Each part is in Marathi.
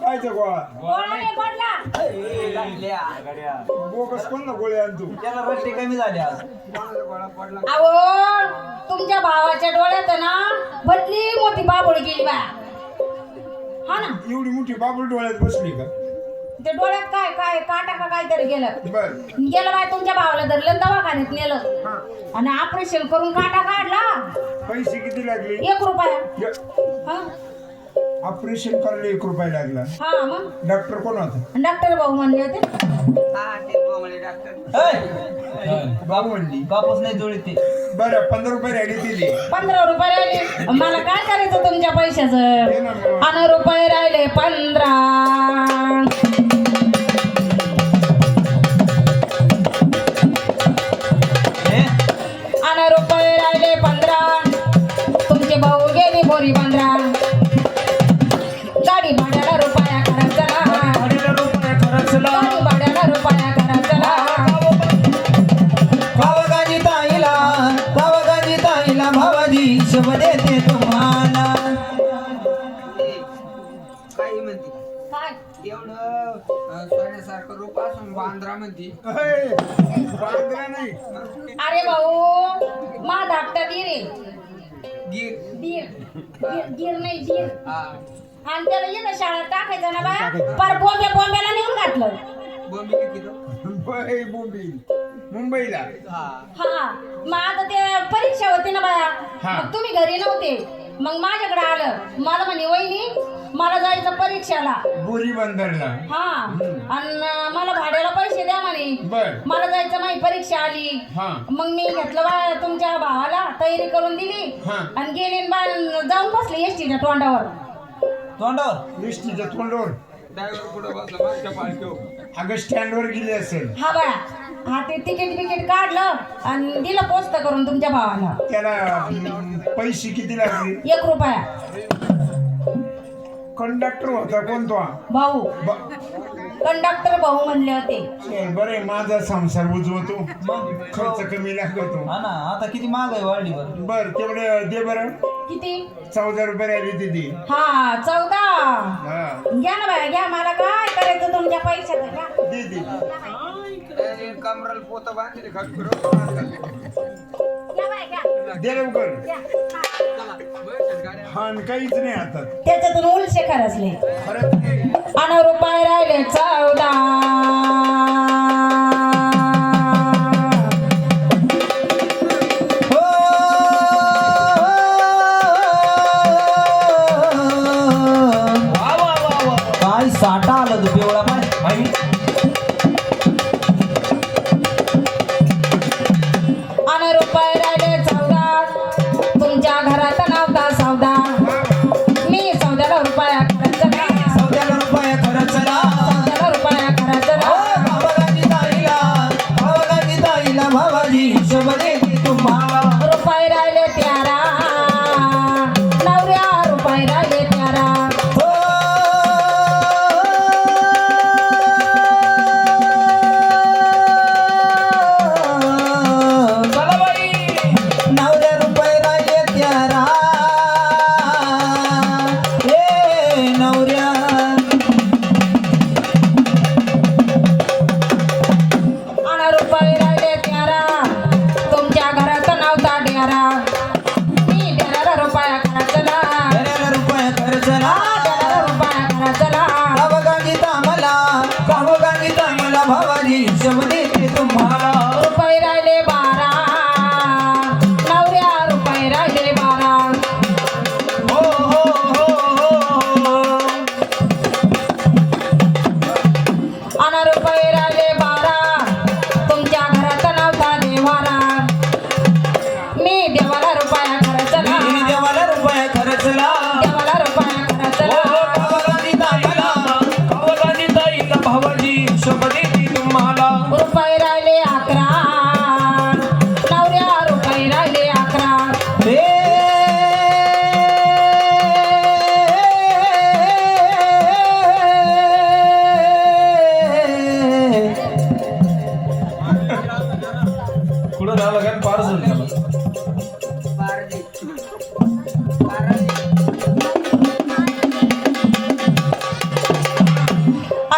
काय ते गोळा? गोळा नाही पडला बोगस कोण ना त्याला रट्टे कमी झाले आज. अहो तुमच्या भावाच्या डोळ्यात ना भटली मोठी बाबुळ गेली बा हा ना? एवढी मोठी बाबूल डोळ्यात बसली का? ते डोळ्यात काय काय काटा का काहीतरी गेलं. बर. गेलं बाय तुमच्या भावाला धरलं दवाखान्यात नेलं. आणि ऑपरेशन करून काटा काढला. पैसे किती लागले? एक रुपया. हा? ऑपरेशन करायला एक रुपया लागला. हा मग? डॉक्टर कोण होता? डॉक्टर भाऊ म्हणले होते. हा ते बोंबले डॉक्टर. बाबू म्हणली. बापूस नाही जोडी ते. बरं पंधरा रुपये राहिले दिली पंधरा रुपये राहिले मला काय करायचं तुमच्या पैशाचं. आणि रुपये राहिले पंधरा. म्हणते अहे, बांधला नाही अरे भाऊ मा धाकटा दीर आहे. गिर दीर. दीर दीर नाही दीर. हा. आणि त्याला येतं शाळेत टाकायचं ना बाया पर बॉम्बे बॉम्बेला नेऊन घातलं. बोंबी किती तो मुंबई मुंबई मुंबईला. हा. हा. मग आता ते परीक्षा होती ना बाया हा. मग तुम्ही घरी नव्हते. मग माझ्याकडे आलं. मला म्हणे वहिनी मला जायचं परीक्षाला. बोरी बंदरला हा आणि मला भाड्याला पैसे द्या म्हणे. बर. मला जायचं माझी परीक्षा आली. हा. मग मी घेतलं बा तुमच्या भावाला तयारी करून दिली. हा. आणि गेले आणि बा जाऊन बसले एसटीच्या तोंडावर. तोंडावर? एसटीच्या तोंडावर. ड्रायव्हर पुढे बसला? मागच्या पालखीवर. अगं स्टँडवर गेली असेल. हा बाळा. हा ते तिकीट बिकीट काढलं आणि दिलं पोस्ट करून तुमच्या भावाला. त्याला पैसे किती लागले? एक रुपया. कंडक्टर होता कोण तो भाऊ कंडक्टर भाऊ म्हणले होते. बरे माझा संसार उजवतो खर्च कमी लागतो. हा ना आता किती महाग आहे वाढली बरं बर तेवढे दे बरं. किती? चौदा रुपये राहिली तिथे. हा चौदा. हा. घ्या ना बाया घ्या. मला काय करायचं तुमच्या पैशाचं? घ्या. दे दे. त्याने कमराला पोत बांधले काहीच नाही हातात त्याच्यातून उलशे खरचले खरंच नाही. आणि रुपये राहिले चौदा मी सौद्याला দরবার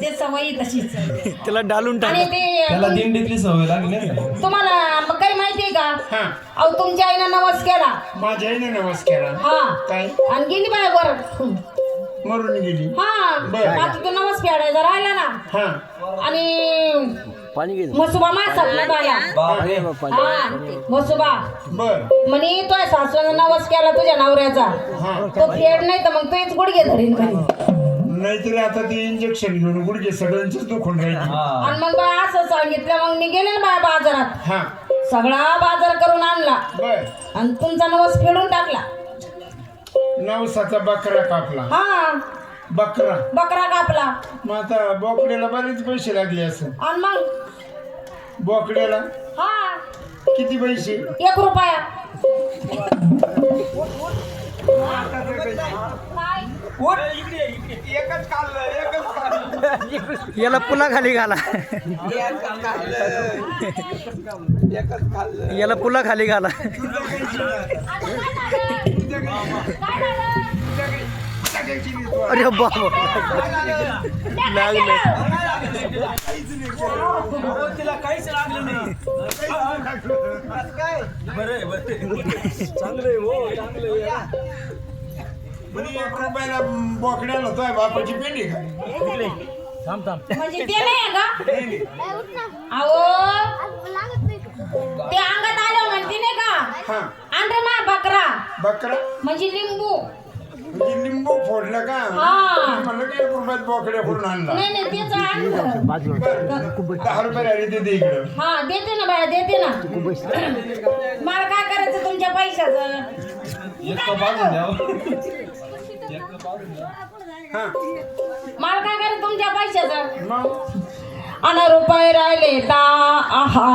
ते सवयी तशीच. त्याला डालून आणि टाका ते त्याला दिंडीतली सवय लागली ना तुम्हाला मग काही माहितीये का? हा. अहो तुमच्या आईनं नवस केला. माझ्या आईने नवस केला. हा. काय? आणि गेली बाय वर. मरून गेली. हा. बरं. आता तो नवस फेडायचा राहिला ना. हा. आणि पाणी घे मसुबा बापरे हा. मसुबा. बर. म्हणे तो सासून नवस केला तुझ्या नवऱ्याचा. हा. तो फेड नाही तर मग तोच गुडघे धरीन घरी. नाहीतरी आता ते इंजेक्शन घेऊन गुडघे सगळ्यांचेच दुखून राहिले. हा. आणि मग बाय असं सांगितलं मग मी गेले ना बाय बाजारात. हा. सगळा बाजार करून आणला. बर. आणि तुमचा नवस फेडून टाकला. नवसाचा बकरा कापला. हा. बकरा. बकरा कापला. मग आता बोकड्याला बरेच पैसे लागले असं आणि मग? बोकड्याला? हा. किती पैसे? एक रुपया? एकच एकच याला पुला खाली घाला. एकच याला पुला खाली घाला. आता काय झालं? काय झालं? अरे बाबा. लागलं. म्हणजे एक रुपयाला बोकड्याला तो बापाची पेंडी का? म्हणजे ते नाही आहे का? अहो ते अंगात आलं म्हणते नाही का? हा. आंध्र मा बकरा. बकरा? म्हणजे लिंबू. म्हणजे लिंबू फोडलं का? हा. मी म्हणलं की एक रुपयात बोकड्या फोडून आणला? नाही नाही तेच आणलं बरं. दहा रुपये राहिले ते दे इकडं. हा देते ना बाया देते ना. मला काय करायचं तुमच्या पैशाचं? हा. मला काय करायचं तुमच्या पैशाचं? मग? अन रुपये राहिले ता आहा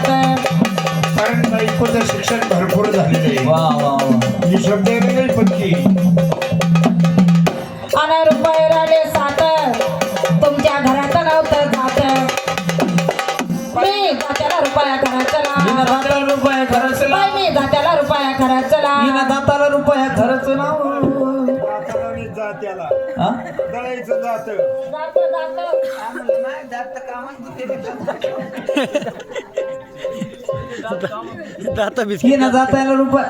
कारण बायकोचं शिक्षण भरपूर झालेलं आहे. वा वा ही शब्द ना सात. तुमच्या घरात नव्हतं जात. मी जात्याला रुपया करा चला हिनं दाताला रुपये खरंचला बाई, मी जात्याला रुपया करा चला हिनं दाताला रुपये खरंच ना दाताला नाही जात्याला. हा? दळायचं जात. जात जाता बिस्किट ना जातायला रुपये.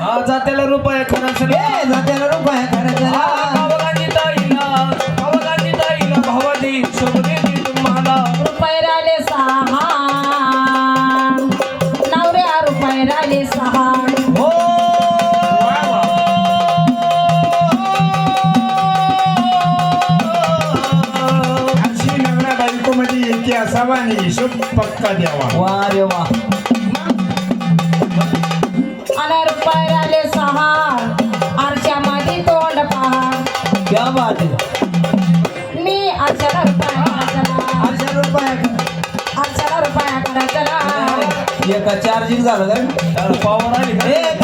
हा जात्याला रुपये खरं सर जात्याला रुपये खरं सर भावानी ताईला भावानी ताईला भावानी शोभने तुम्हाला. रुपये राहिले सहा. नवऱ्या रुपये राहिले सहा. हो! अशी नवरा असावा आणि हिशोब पक्का द्यावा. वा रे वा. एका चार्जिंग झालं का? पॉवर आली का? ए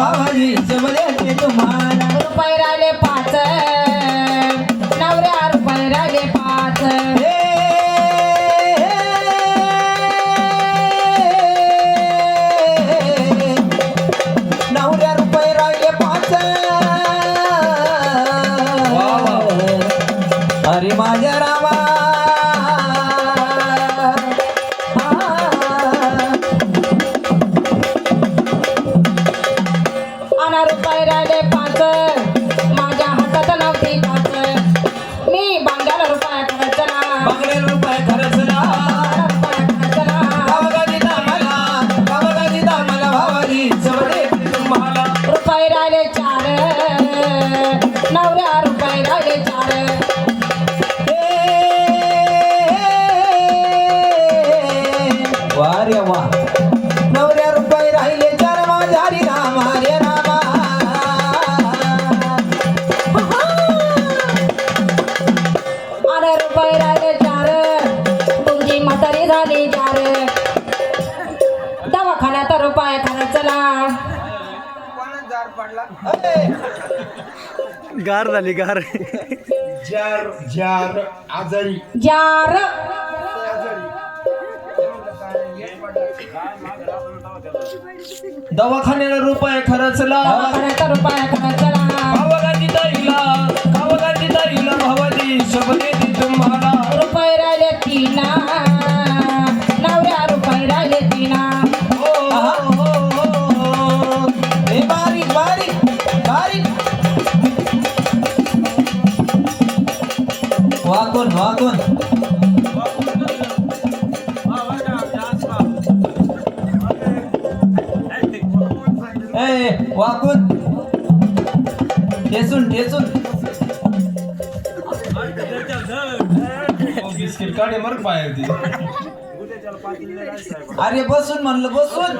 भावाजी शबले ते तुम्हाला. रुपये राहिले पाच गार झाली गार. जार जार आजारी. जार. दवाखान्याला रुपये खरचला दवाखान्यात रुपये खर्चला गावागाली ताईला गावागाली ताईला भावाजी शबले ते तुम्हाला. बिस्किट काढे मर बाहेर ती. अरे बसून म्हणलं बसून.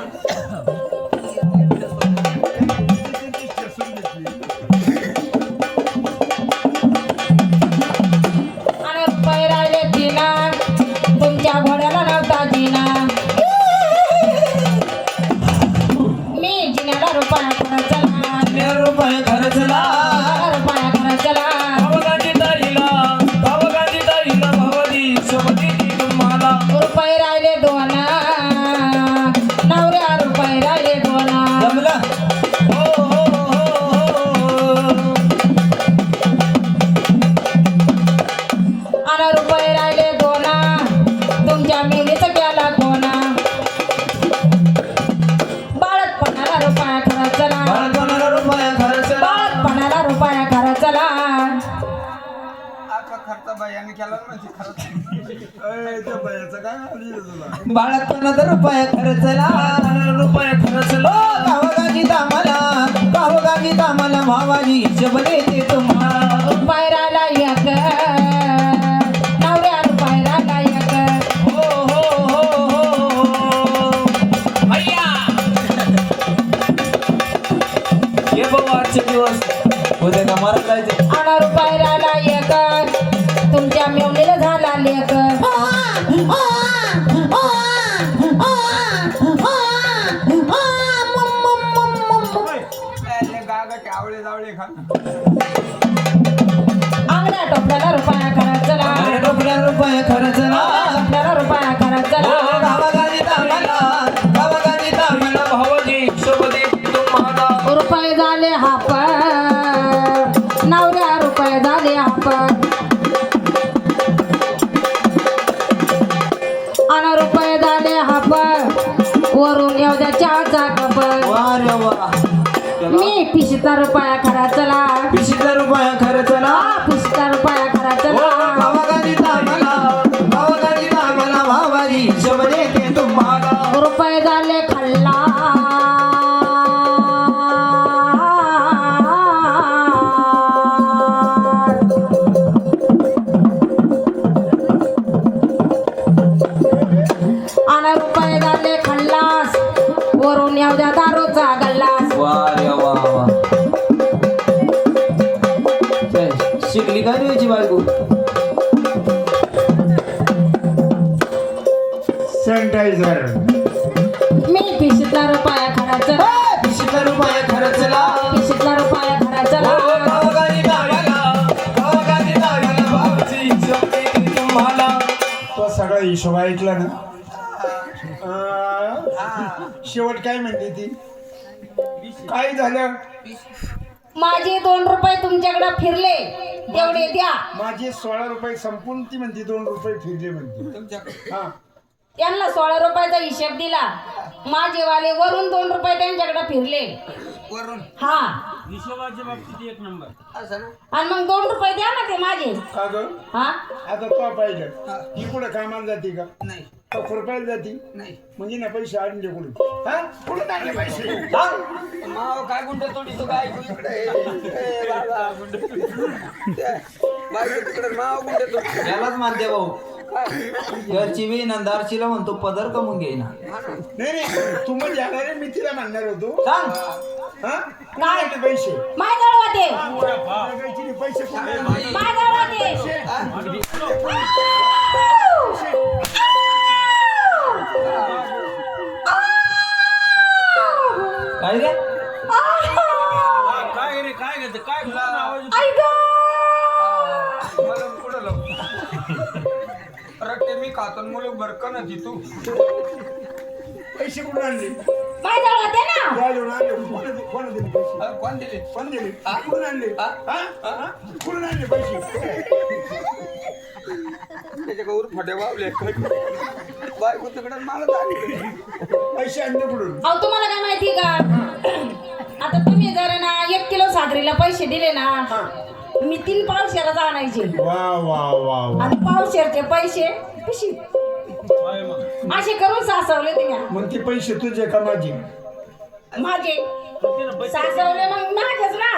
केला ना म्हणजे खरंच अय, त्या बायाचं काय आली तुला? बाळपणाचा रुपया खर्चला रुपया खर्चला. गावगाजी दामाला गावगाजी दामाला भावाजी शबले ते राहिला एक. हो हो हो हो अय्या ये बाबा आजचे दिवस. उद्या का मारा जायचे? आणि रुपये. आवळे जावळे खा. टोपल्याला रुपया टोपल्या टोपल्याला हो, गावागाजी दामाला गावागाजी दामाला भावाजी शोभते तुम्हाला रुपये झाले हाप नवऱ्या पिशता रुपया खर्चला पिशीचा रुपया खर्चला पिशता रुपया हिशोब ऐकला ना. शेवट काय म्हणते ती? काय झालं? माझे दोन रुपये तुमच्याकडे फिरले. तेवढे द्या. माझे सोळा रुपये संपून ती म्हणते दोन रुपये फिरले म्हणते. तुमच्याकडे. हा. त्यांना सोळा रुपयाचा हिशेब दिला. माझे वाले वरून दोन रुपये त्यांच्याकडे फिरले. वरून. हा. असं ना आणि मग दोन रुपये द्या ना ते माझे. का ग हा? आता तो पाहिजे. ही. कुठं कामाला जाते का? नाही. का खुरपायला जाते? नाही. म्हणजे ना पैसे आणले कुठून? हा? कुठून आणले पैसे? माव काय गुंड तोडी तो? काय इकडे? ए, बाबा गुंड बाई तिकडे माव गुंड तोडी यालाच मानते भाऊ. घरची बी नंदारचीला म्हणतो पदर कमून घेईना नाही नाही तू म्हणजे आहे, मी तिला म्हणणार होतो. सांग. हा? काय? पैसे. कुठे काय रे? काय रे काय घेत काय कुठं आवाज मला कुठं लावू? रट्टे मी खातो मुलं बरकन होती तू पैसे कुठून आणले? दळवाते ना. त्या जेवण आणले कोण कोण दिले पैसे अरे कोण दिले? कोण दिले? कुठून आणले? हा? हा? कुठून आणले पैसे? त्याच्या गौर फटे वावले. बायको तिकडे मला दाखवले. पैसे आणले कुठून? अहो तुम्हाला काय माहिती का? आता तुम्ही जर ना एक किलो साखरेला पैसे दिले ना मी तीन पावशेरच आणायचे वा वा वा वा. आणि पावशेरचे पैसे पिशी असे करून सासवले तिने. मग ते पैसे तुझे का माझे? माझे. सासवले मग माझेच ना.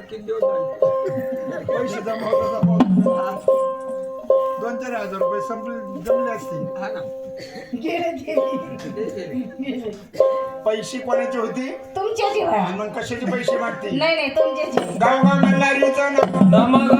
किती दिवस झाले? पैसे जमा होता जमा होता. दोन चार हजार रुपये संपले जमले असतील. हा ना. गेले गेले. ते गेले. पैसे कोणाचे होते? तुमचे जीव आहे. आणि मग कशाचे पैसे मागते? नाही नाही तुमचे जीव गाव गाव ना. नमग